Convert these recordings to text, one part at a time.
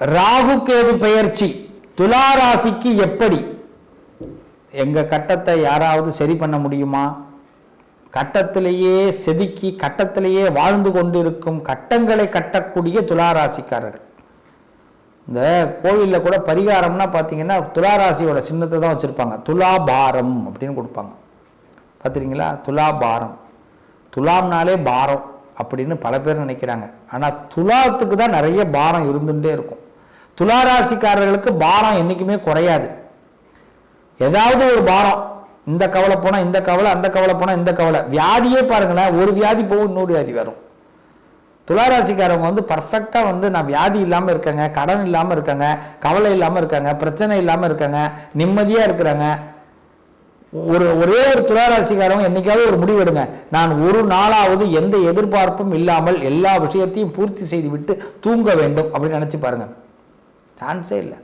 ராகு கேது பெயர்ச்சி துலா ராசிக்கு எப்படி? எங்க கட்டத்தை யாராவது சரி பண்ண முடியுமா? கட்டத்திலேயே செதுக்கி கட்டத்திலேயே வாழ்ந்து கொண்டிருக்கும் கட்டங்களை கட்டக்கூடிய துலா ராசிக்காரர்கள். இந்த கோவிலில் கூட பரிகாரம்னா பார்த்தீங்கன்னா துலா ராசியோட சின்னத்தை தான் வச்சுருப்பாங்க. துலாபாரம் அப்படின்னு கொடுப்பாங்க. பார்த்துறீங்களா துலாபாரம் துலாம்னாலே பாரம் அப்படின்னு பல பேர் நினைக்கிறாங்க. ஆனால் துலாத்துக்கு தான் நிறைய பாரம் இருந்துகிட்டே இருக்கும். துளாராசிக்காரர்களுக்கு பாரம் என்றைக்குமே குறையாது. ஏதாவது ஒரு பாரம். இந்த கவலை போனால் இந்த கவலை அந்த கவலை போனால் இந்த கவலை. வியாதியே பாருங்களேன் ஒரு வியாதி போகும் இன்னொரு வியாதி வரும். துளாராசிக்காரவங்க வந்து பர்ஃபெக்டாக வந்து நான் வியாதி இல்லாமல் இருக்கேங்க கடன் இல்லாமல் இருக்காங்க கவலை இல்லாமல் இருக்காங்க பிரச்சனை இல்லாமல் இருக்காங்க நிம்மதியாக இருக்கிறாங்க. ஒரு ஒரே ஒரு துளாராசிக்காரவங்க என்னைக்காவது ஒரு முடிவெடுங்க நான் ஒரு நாளாவது எந்த எதிர்பார்ப்பும் இல்லாமல் எல்லா விஷயத்தையும் பூர்த்தி செய்து விட்டு தூங்க வேண்டும் அப்படின்னு நினச்சி பாருங்கள் சான்ஸே இல்லை.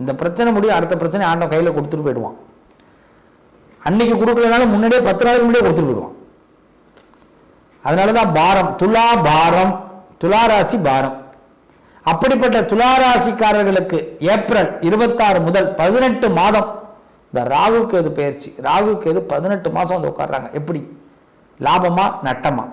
இந்த பிரச்சனை முடியும் அடுத்த பிரச்சனை ஆண்டவன் கையில் கொடுத்துட்டு போயிடுவான். அன்னைக்கு கொடுக்கலனாலும் முன்னாடியே பத்து நாளைக்கு முன்னாடியே கொடுத்துட்டு போயிடுவான். அதனால தான் பாரம் துலா பாரம் துளாராசி பாரம். அப்படிப்பட்ட துளாராசிக்காரர்களுக்கு ஏப்ரல் இருபத்தாறு முதல் பதினெட்டு மாதம் இந்த ராகுக்கு எது பயிற்சி? ராகுக்கு எது பதினெட்டு மாதம் வந்து உட்கார்றாங்க. எப்படி? லாபமா நட்டமா?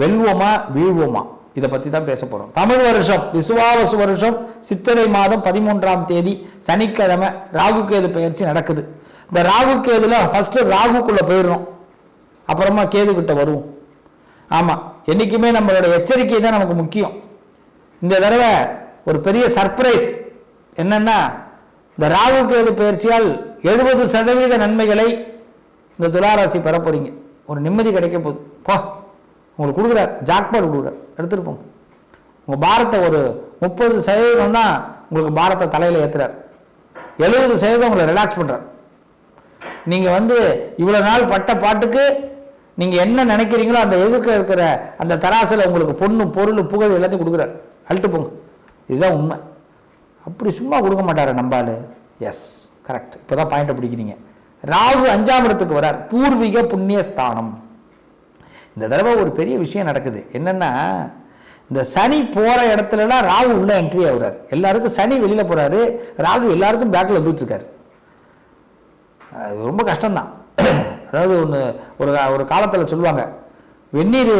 வெல்வோமா வீழ்வோமா? இதை பற்றி தான் பேச போகிறோம் தமிழ் வருஷம் விசுவாவசு வருஷம் சித்திரை மாதம் பதிமூன்றாம் தேதி சனிக்கிழமை ராகு கேது பயிற்சி நடக்குது. இந்த ராகு ஃபஸ்ட்டு ராகுக்குள்ளே போயிடுறோம் அப்புறமா கேது கிட்ட வருவோம். ஆமாம் என்றைக்குமே நம்மளோட எச்சரிக்கை தான் நமக்கு முக்கியம். இந்த தடவை ஒரு பெரிய சர்ப்ரைஸ் என்னென்னா இந்த ராகு கேது பயிற்சியால் எழுபது சதவீத நன்மைகளை இந்த துளாராசி பெற போகிறீங்க ஒரு நிம்மதி கிடைக்க போகுது. போ. உங்களுக்கு கொடுக்குறார் ஜாக்பாட் கொடுக்குறார் எடுத்துகிட்டு போங்க உங்கள் பாரத்தை ஒரு முப்பது சதவீதம் தான் உங்களுக்கு பாரத்தை தலையில் ஏற்றுறார் எழுபது சதவீதம் உங்களை ரிலாக்ஸ் பண்ணுறார் நீங்கள் வந்து இவ்வளோ நாள் பட்ட பாட்டுக்கு நீங்கள் என்ன நினைக்கிறீங்களோ அந்த எதிர்க்க இருக்கிற அந்த தராசில் உங்களுக்கு பொண்ணு பொருள் புகழ் எல்லாத்தையும் கொடுக்குறாரு. அழுட்டு போங்க. இதுதான் உண்மை. அப்படி சும்மா கொடுக்க மாட்டார் நம்பாள் எஸ் கரெக்ட் இப்போ தான் பாயிண்ட்டை பிடிக்கிறீங்க. ராகு அஞ்சாம் இடத்துக்கு வரார். பூர்வீக புண்ணிய ஸ்தானம் இந்த தடவை ஒரு பெரிய விஷயம் நடக்குது. என்னென்னா இந்த சனி போகிற இடத்துலலாம் ராகு உள்ளே என்ட்ரி ஆகுறாரு. எல்லாருக்கும் சனி வெளியில் போகிறாரு ராகு எல்லாருக்கும் பேக்கில் வந்துட்டுருக்காரு. அது ரொம்ப கஷ்டம்தான். அதாவது ஒன்று ஒரு ஒரு காலத்தில் சொல்லுவாங்க வெந்நீர்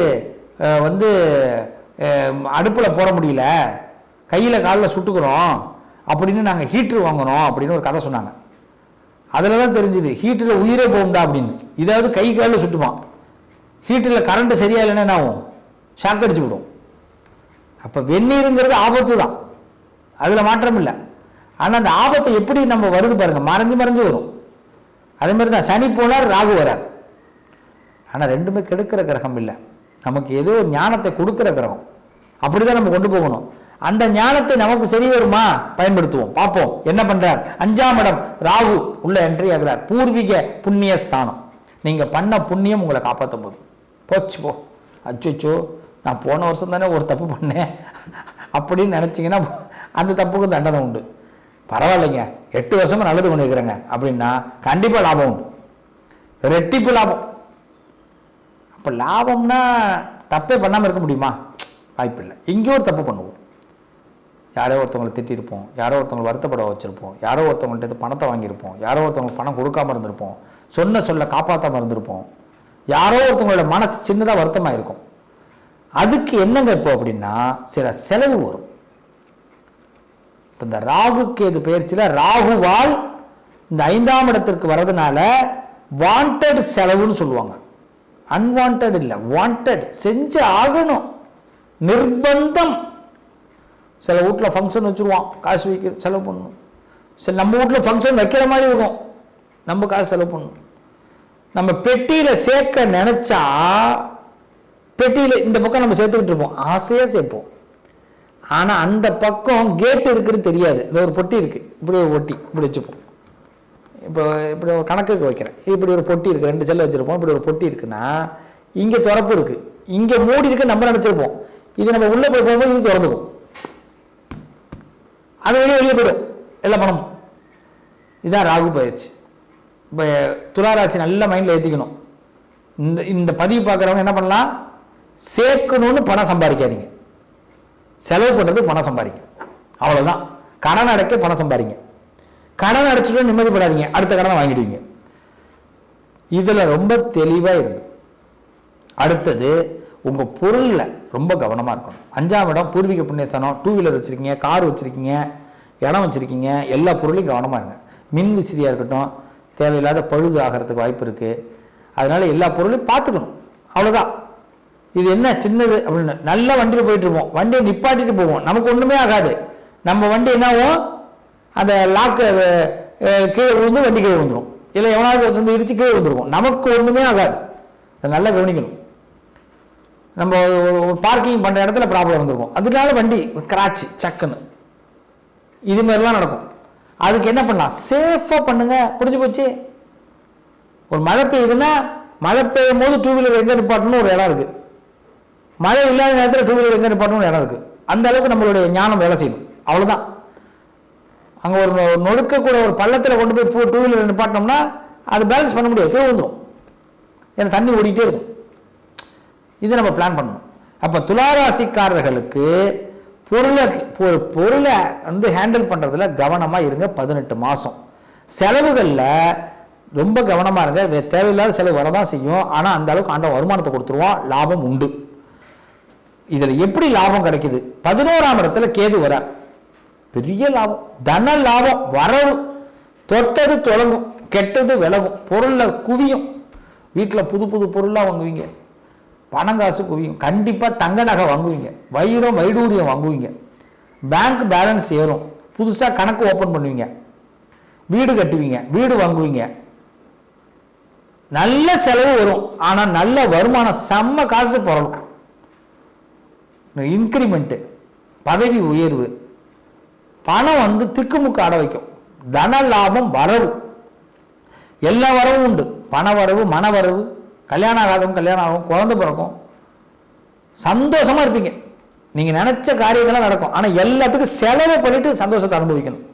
வந்து அடுப்பில் போட முடியல. கையில் காலில் சுட்டுக்கிறோம். அப்படின்னு நாங்கள் ஹீட்ரு வாங்கினோம் அப்படின்னு ஒரு கதை சொன்னாங்க. அதில் தான் தெரிஞ்சுது ஹீட்டரில் உயிரே போகும்டா அப்படின்னு. இதாவது கை காலில் சுட்டுமா ஹீட்டரில் கரண்ட்டு சரியாக இல்லைன்னா என்ன ஆகும்? ஷாக் அடிச்சு விடும். அப்போ வெந்நீருங்கிறது ஆபத்து தான். அதில் மாற்றம் இல்லை. ஆனால் அந்த ஆபத்தை எப்படி நம்ம வருது பாருங்கள் மறைஞ்சு மறைஞ்சு வரும். அதே மாதிரி தான் சனி போனார் ராகு வரார். ஆனால் ரெண்டுமே கெடுக்கிற கிரகம் இல்லை. நமக்கு ஏதோ ஞானத்தை கொடுக்குற கிரகம். அப்படிதான் நம்ம கொண்டு போகணும். அந்த ஞானத்தை நமக்கு சரி வருமா? பயன்படுத்துவோம். பார்ப்போம். என்ன பண்ணுறார் அஞ்சாம் இடம் ராகு உள்ள என்ட்ரி ஆகிறார். பூர்வீக புண்ணிய ஸ்தானம் நீங்கள் பண்ண புண்ணியம் உங்களை காப்பாற்ற போதும். போச்சு போ. அச்சோ நான் போன வருஷம் தானே ஒரு தப்பு பண்ணேன். அப்படின்னு நினச்சிங்கன்னா அந்த தப்புக்கு தண்டனை உண்டு. பரவாயில்லைங்க எட்டு வருஷமும் நல்லது பண்ணியிருக்கிறேங்க. அப்படின்னா கண்டிப்பாக லாபம் உண்டு. ரெட்டிப்பு லாபம். அப்போ லாபம்னா தப்பே பண்ணாமல் இருக்க முடியுமா? வாய்ப்பில்லை இங்கே ஒரு தப்பு பண்ணுவோம். யாரோ ஒருத்தவங்களை திட்டிருப்போம். யாரோ ஒருத்தவங்களை வருத்தப்பட வச்சுருப்போம். யாரோ ஒருத்தவங்கள்ட்ட பணத்தை வாங்கியிருப்போம். யாரோ ஒருத்தவங்களுக்கு பணம் கொடுக்காம இருந்திருப்போம். சொன்ன சொல்ல காப்பாற்றாமல் இருந்திருப்போம். யாரோ ஒருத்தவங்களோட மனசு சின்னதாக வருத்தமாக இருக்கும் அதுக்கு என்னங்க இப்போ அப்படின்னா சில செலவு வரும். இப்போ இந்த ராகு கேது பயிற்சியில் ராகுவால் இந்த ஐந்தாம் இடத்திற்கு வர்றதுனால வாண்டட் செலவுன்னு சொல்லுவாங்க. அன்வான்ட் இல்லை வாண்டட் செஞ்சு ஆகணும். நிர்பந்தம். சில வீட்டில் ஃபங்க்ஷன் வச்சுருவான் காசு வைக்க செலவு பண்ணணும். சரி நம்ம வீட்டில் ஃபங்க்ஷன் வைக்கிற மாதிரி இருக்கும். நம்ம காசு செலவு பண்ணணும். நம்ம பெட்டியில் சேர்க்க நினச்சா பெட்டியில் இந்த பக்கம் நம்ம சேர்த்துக்கிட்டு இருப்போம். ஆசையாக சேர்ப்போம். ஆனால் அந்த பக்கம் கேட் இருக்குன்னு தெரியாது. இந்த ஒரு பொட்டி இருக்குது இப்படி ஒரு பொட்டி இப்படி வச்சுப்போம். இப்போ இப்படி ஒரு கணக்குக்கு வைக்கிறேன். இப்படி ஒரு பொட்டி இருக்குது ரெண்டு செல்லை வச்சுருப்போம். இப்படி ஒரு பொட்டி இருக்குன்னா இங்கே திறப்பு இருக்குது இங்கே மூடி இருக்கு நம்ம நினச்சிருப்போம். இது நம்ம உள்ளே போய் போகும்போது இது திறந்துக்கும் அது வெளியே வெளியே போயிடும். எல்லா பணமும். இதான் ராகு பயிற்சி. இப்போ துளாராசி நல்ல மைண்டில் ஏற்றிக்கணும் இந்த இந்த பதிவு பார்க்குறவங்க என்ன பண்ணலாம்? சேர்க்கணும்னு பணம் சம்பாதிக்காதீங்க. செலவு பண்ணுறது பணம் சம்பாதிங்க. அவ்வளோதான் கடன் அடைக்க பணம் சம்பாதிங்க. கடன் அடைச்சிட்டு நிம்மதிப்படாதீங்க. அடுத்த கடனை வாங்கிடுவீங்க. இதில் ரொம்ப தெளிவாக இருக்கு. அடுத்தது உங்கள் பொருளில் ரொம்ப கவனமாக இருக்கணும். அஞ்சாம் இடம் பூர்வீக புண்ணியஸ்தானம். டூ வீலர் வச்சுருக்கீங்க கார் வச்சுருக்கீங்க இடம் வச்சுருக்கீங்க எல்லா பொருளையும் கவனமாக இருங்க. மின் விசிறியாக இருக்கட்டும் தேவையில்லாத பழுது ஆகிறதுக்கு வாய்ப்பு இருக்குது அதனால் எல்லா பொருளையும் பார்த்துக்கணும். அவ்வளோதான் இது என்ன சின்னது அப்படின்னு நல்ல வண்டியில் போயிட்டுருப்போம் வண்டியை நிப்பாட்டிட்டு போவோம். நமக்கு ஒன்றுமே ஆகாது. நம்ம வண்டி என்னாகும் அந்த லாக்கு கீழே விழுந்து வண்டி கீழே விழுந்துரும். இல்லை எவனாவது வந்து இடிச்சு கீழே விழுந்துருக்கும் நமக்கு ஒன்றுமே ஆகாது. அதை நல்லா கவனிக்கணும். நம்ம பார்க்கிங் பண்ணுற இடத்துல ப்ராப்ளம் வந்திருக்கும். அதனால வண்டி கிராச்சு சக்குன்னு. இது மாதிரிலாம் நடக்கும். அதுக்கு என்ன பண்ணலாம்? சேஃபாக பண்ணுங்க. புரிஞ்சு போச்சு? ஒரு மழை பெய்யுதுன்னா மழை பெய்யும் போது டூ வீலர் எங்கே நிப்பாட்டணும் ஒரு இடம் இருக்குது மழை இல்லாத நேரத்தில் டூ வீலர் எங்கே நிப்பாட்டணும் இடம் இருக்குது அந்த அளவுக்கு நம்மளுடைய ஞானம் வேலை செய்யணும் அவ்வளோதான் அங்கே ஒரு நொடுக்கக்கூட ஒரு பள்ளத்தில் கொண்டு போய் டூ வீலர் நிப்பாட்டினோம்னா அது பேலன்ஸ் பண்ண முடியாது. கீழே வந்துடும் ஏன்னா தண்ணி ஓடிக்கிட்டே இருக்கும். இது நம்ம பிளான் பண்ணணும். அப்போ துளாராசிக்காரர்களுக்கு பொருளை பொ- பொருளை வந்து ஹேண்டில் பண்ணுறதுல கவனமாக இருங்க பதினெட்டு மாதம் செலவுகளில் ரொம்ப கவனமாக இருங்க. தேவையில்லாத செலவு வரதான் செய்யும். ஆனால் அந்த அளவுக்கு ஆண்ட வருமானத்தை கொடுத்துருவோம் லாபம் உண்டு. இதில் எப்படி லாபம் கிடைக்குது? பதினோராம் இடத்துல கேது வரார். பெரிய லாபம். தன லாபம். வரவு. தொட்டது தொடங்கும் கெட்டது விலகும். பொருளில் குவியும். வீட்டில் புது புது பொருளாக வாங்குவீங்க. பணம் காசு குவியும். கண்டிப்பாக தங்க நகை வாங்குவீங்க. வைரம் வைடூரியம் வாங்குவீங்க. பேங்க் பேலன்ஸ் ஏறும். புதுசாக கணக்கு ஓப்பன் பண்ணுவீங்க. வீடு கட்டுவீங்க. வீடு வாங்குவீங்க. நல்ல செலவு வரும். ஆனால் நல்ல வருமானம் செம்ம காசு புரளும் இன்க்ரிமெண்ட்டு பதவி உயர்வு. பணம் வந்து திக்குமுக்கு ஆட வைக்கும். தன லாபம் வரவு எல்லா வரவும் உண்டு. பண வரவு மன வரவு. கல்யாணம் ஆகாதவங்க கல்யாணம் ஆகும் குழந்தை பிறக்கும். சந்தோஷமா இருப்பீங்க. நீங்க நினைச்ச காரியங்கள்லாம் நடக்கும். ஆனால் எல்லாத்துக்கும் செலவு பண்ணிட்டு சந்தோஷத்தை அனுபவிக்கணும்.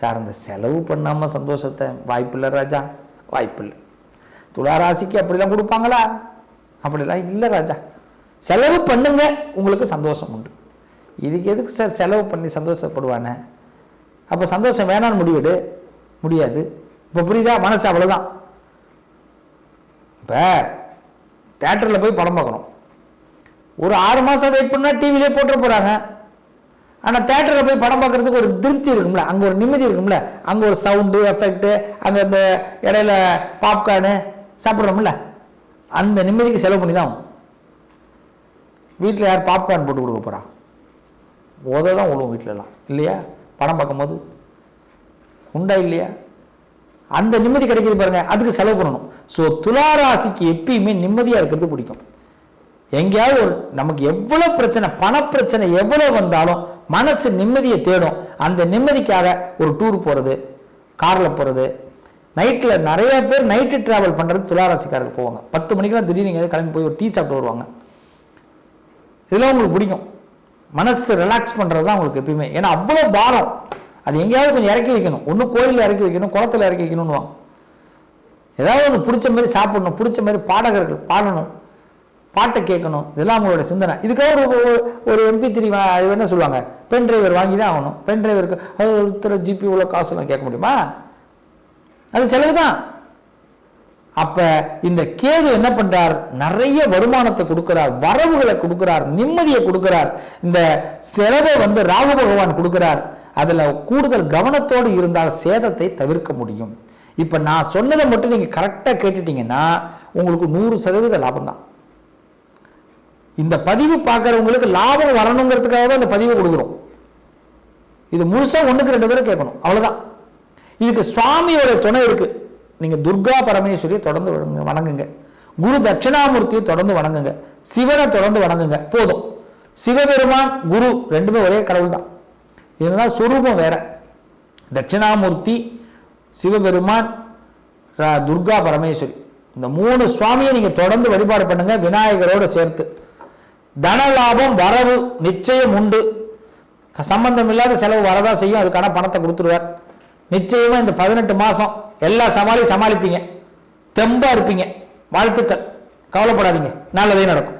சார் அந்த செலவு பண்ணாம சந்தோஷத்தை வாய்ப்பில்லை ராஜா. வாய்ப்பில்லை துளாராசிக்கு அப்படிலாம் கொடுப்பாங்களா? அப்படிலாம் இல்லை ராஜா. செலவு பண்ணுங்க உங்களுக்கு சந்தோஷம் உண்டு. இதுக்கு எதுக்கு சார் செலவு பண்ணி சந்தோஷப்படுவானே? அப்போ சந்தோஷம் வேணான்னு முடிவெடு. முடியாது. இப்போ புரியுதா? மனசு அவ்வளோதான் இப்போ தேட்டரில் போய் படம் பார்க்குறோம் ஒரு ஆறு மாதம் வெயிட் பண்ணால் டிவிலே போட்டு போகிறாங்க ஆனால் தேட்டரில் போய் படம் பார்க்குறதுக்கு ஒரு திருப்தி இருக்கும்ல. அங்கே ஒரு நிம்மதி இருக்கும்ல. அங்கே ஒரு சவுண்டு எஃபெக்ட்டு அங்கே அந்த இடையில பாப்கார்னு சாப்பிட்றோம்ல. அந்த நிம்மதிக்கு செலவு பண்ணி தான் வீட்டில் யார் பாப்கார்ன் போட்டு கொடுக்க போகிறா உத தான் விழுவும் வீட்டிலலாம் இல்லையா? படம் பார்க்கும்போது. உண்டா இல்லையா? அந்த நிம்மதி கிடைக்கிது பாருங்க அதுக்கு செலவு பண்ணணும். ஸோ துளாராசிக்கு எப்பயுமே நிம்மதியாக இருக்கிறது பிடிக்கும். எங்கேயாவது ஒரு நமக்கு எவ்வளோ பிரச்சனை பணப்பிரச்சனை எவ்வளோ வந்தாலும் மனசு நிம்மதியை தேடும். அந்த நிம்மதிக்காக ஒரு டூர் போகிறது காரில் போகிறது நைட்டில் நிறைய பேர் நைட்டு ட்ராவல் பண்ணுறது துளாராசிக்காரருக்கு போவாங்க. பத்து மணிக்கெல்லாம் திடீர்னு எங்கேயாவது கிளம்பி போய் ஒரு டீ சாப்பிட்டு வருவாங்க. இதெல்லாம் உங்களுக்கு பிடிக்கும். மனசு ரிலாக்ஸ் பண்ணுறது தான் உங்களுக்கு எப்பயுமே. ஏன்னா அவ்வளோ பாரம். அது எங்கேயாவது கொஞ்சம் இறக்கி வைக்கணும். ஒன்று கோயிலில் இறக்கி வைக்கணும் குளத்துல இறக்கி வைக்கணும்னு ஏதாவது ஒன்று பிடிச்ச மாதிரி சாப்பிடணும் பிடிச்ச மாதிரி பாடகர்கள் பாடணும் பாட்டை கேட்கணும் இதெல்லாம் அவங்களோட சிந்தனை. இதுக்காக ஒரு ஒரு- எம்பி த்ரீ என்ன சொல்லுவாங்க? பென் டிரைவர் வாங்கி தான் ஆகணும். பென் டிரைவருக்கு அது ஒருத்தர் ஜிபி உள்ள காசுலாம் கேட்க முடியுமா? அது செலவு தான். அப்போ இந்த கேது என்ன பண்ணுறார் நிறைய வருமானத்தை கொடுக்குறார் வரவுகளை கொடுக்குறார் நிம்மதியை கொடுக்குறார். இந்த செலவை வந்து ராகு பகவான் கொடுக்குறார். அதில் கூடுதல் கவனத்தோடு இருந்தால் சேதத்தை தவிர்க்க முடியும். இப்போ நான் சொன்னதை மட்டும் நீங்கள் கரெக்டாக கேட்டுட்டீங்கன்னா உங்களுக்கு நூறு சதவீத லாபம் தான். இந்த பதிவு பார்க்குறவங்களுக்கு லாபம் வரணுங்கிறதுக்காக தான் இந்த பதிவை கொடுக்குறோம். இது முழுசாக ஒன்றுக்கு ரெண்டு தடவை கேட்கணும். அவ்வளோதான் இதுக்கு சுவாமியோட துணை இருக்கு. நீங்கள் துர்கா பரமேஸ்வரியை தொடர்ந்து வணங்குங்க குரு தட்சிணாமூர்த்தியை தொடர்ந்து வணங்குங்க. சிவனை தொடர்ந்து வணங்குங்க. போதும். சிவபெருமான் குரு ரெண்டுமே ஒரே கடவுள் தான் இதனால் சுரூபம் வேற. தட்சிணாமூர்த்தி சிவபெருமான் துர்கா பரமேஸ்வரி. இந்த மூணு சுவாமியை நீங்கள் தொடர்ந்து வழிபாடு பண்ணுங்க விநாயகரோட சேர்த்து. தன லாபம் வரவு நிச்சயம் உண்டு. சம்பந்தம் இல்லாத செலவு வரதான் செய்யும் அதுக்கான பணத்தை கொடுத்துருவார். நிச்சயமாக இந்த பதினெட்டு மாதம் எல்லா சமாளியும் சமாளிப்பீங்க. தெம்பாக இருப்பீங்க. வாழ்த்துக்கள். கவலைப்படாதீங்க. நல்லதே நடக்கும்.